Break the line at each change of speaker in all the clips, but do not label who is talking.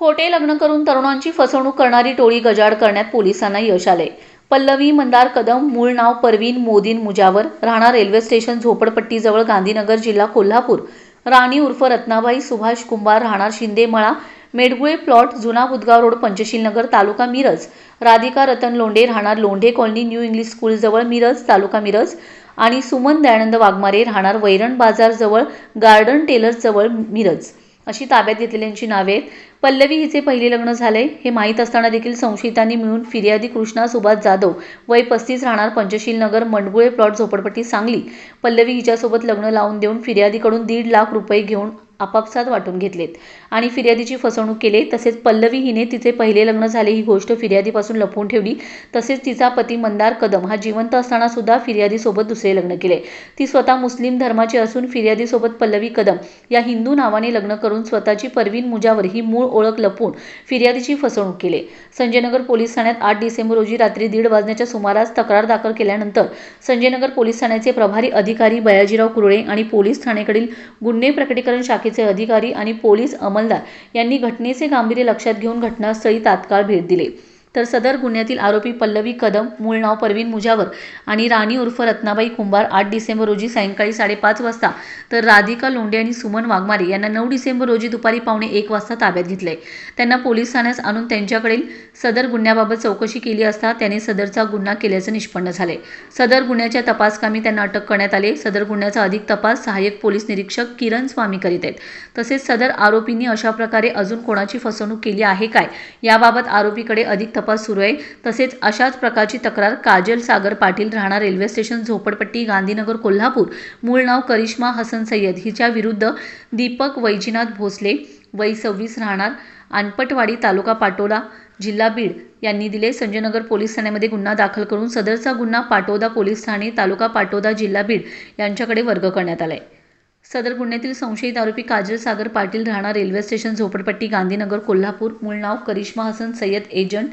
खोटे लग्न करून तरुणांची फसवणूक करणारी टोळी गजाड करण्यात पोलिसांना यश आले. पल्लवी मंदार कदम मूळ नाव परवीन मोदीन मुजावर राहणार रेल्वे स्टेशन झोपडपट्टीजवळ गांधीनगर जिल्हा कोल्हापूर. राणी उर्फ रत्नाबाई सुभाष कुंभार राहणार शिंदेमळा मेडगुळे प्लॉट जुना बुदगाव रोड पंचशील नगर तालुका मिरज. राधिका रतन लोंढे राहणार लोंढे कॉलनी न्यू इंग्लिश स्कूलजवळ मिरज तालुका मिरज. आणि सुमन दयानंद वाघमारे राहणार वैरण बाजारजवळ गार्डन टेलर्सजवळ मिरज. अशी ताब्यात घेतलेल्यांची नावे आहेत. पल्लवी हिचे पहिले लग्न झाले हे माहीत असताना देखील संशयितांनी मिळून फिर्यादी कृष्णा सुभाष जाधव वय पस्तीस राहणार पंचशील नगर मंडगुळे प्लॉट झोपडपट्टी सांगली. पल्लवी हिच्यासोबत लग्न लावून देऊन फिर्यादीकडून दीड लाख रुपये घेऊन आपापसात वाटून घेतलेत. आणि फिर्यादीची फसवणूक केली तसेच पल्लवी हिने तिचे पहिले लग्न झाले ही गोष्ट फिर्यादीपासून लपवून ठेवली तसेच तिचा पती मंदार कदम हा जिवंत असताना सुद्धा फिर्यादीसोबत दुसरे लग्न केले. ती स्वतः मुस्लिम धर्माची असून फिर्यादीसोबत पल्लवी कदम या हिंदू नावाने लग्न करून स्वतःची परवीन मुजावर ही मूळ ओळख लपवून फिर्यादीची फसवणूक केली. संजयनगर पोलीस ठाण्यात आठ डिसेंबर रोजी रात्री दीड वाजण्याच्या सुमारास तक्रार दाखल केल्यानंतर संजयनगर पोलीस ठाण्याचे प्रभारी अधिकारी बयाजीराव कुरळे आणि पोलीस ठाण्याकडील गुन्हे प्रकटीकरण शाखेचे अधिकारी आणि पोलीस अंमलदार यांनी घटनेचे गांभीर्य लक्षात घेऊन घटनास्थळी तात्काळ भेट दिली. तर सदर गुन्ह्यातील आरोपी पल्लवी कदम मूळ नाव परवीन मुजावर आणि राणी उर्फ रत्नाबाई कुंभार आठ डिसेंबर रोजी सायंकाळी साडेपाच वाजता तर राधिका लोंढे आणि सुमन वाघमारे यांना नऊ डिसेंबर रोजी दुपारी पावणे एक वाजता ताब्यात घेतले त्यांना पोलीस ठाण्यास आणून त्यांच्याकडील सदर गुन्ह्याबाबत चौकशी केली असता त्याने सदरचा गुन्हा केल्याचं निष्पन्न झाले सदर गुन्ह्याच्या तपासकामी त्यांना अटक करण्यात आले. सदर गुन्ह्याचा अधिक तपास सहाय्यक पोलीस निरीक्षक किरण स्वामी करीत आहेत. तसेच सदर आरोपींनी अशा प्रकारे अजून कोणाची फसवणूक केली आहे काय याबाबत आरोपीकडे अधिक तपास सुरू आहे. तसेच अशाच प्रकारची तक्रार काजल सागर पाटील राहणार रेल्वे स्टेशन झोपडपट्टी गांधीनगर कोल्हापूर. मूळ नाव करिश्मा हसन सय्यद. हिच्या विरुद्ध दीपक वैजीनाथ भोसले वय सव्वीस राहणार अनपटवाडी तालुका पाटोला जिल्हा बीड यांनी दिले. संजयनगर पोलीस ठाण्यामध्ये गुन्हा दाखल करून सदरचा गुन्हा पाटोदा पोलीस ठाणे तालुका पाटोदा जिल्हा बीड यांच्याकडे वर्ग करण्यात आला आहे सदर गुन्ह्यातील संशयित आरोपी काजल सागर पाटील राहणार रेल्वे स्टेशन झोपडपट्टी गांधीनगर कोल्हापूर. मूळ नाव करिश्मा हसन सय्यद एजंट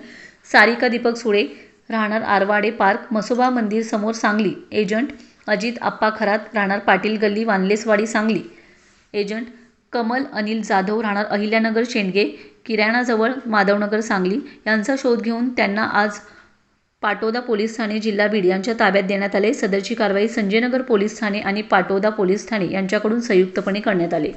सारिका दीपक सुळे राहणार आरवाडे पार्क मसोबा मंदिर समोर सांगली. एजंट अजित आप्पा खरात राहणार पाटील गल्ली वानलेसवाडी सांगली. एजंट कमल अनिल जाधव राहणार अहिल्यानगर शेंडगे किराणाजवळ माधवनगर सांगली. यांचा शोध घेऊन त्यांना आज पाटोदा पोलीस ठाणे जिल्हा बीड यांच्या ताब्यात देण्यात आले. सदरची कारवाई संजयनगर पोलीस ठाणे आणि पाटोदा पोलीस ठाणे यांच्याकडून संयुक्तपणे करण्यात आली.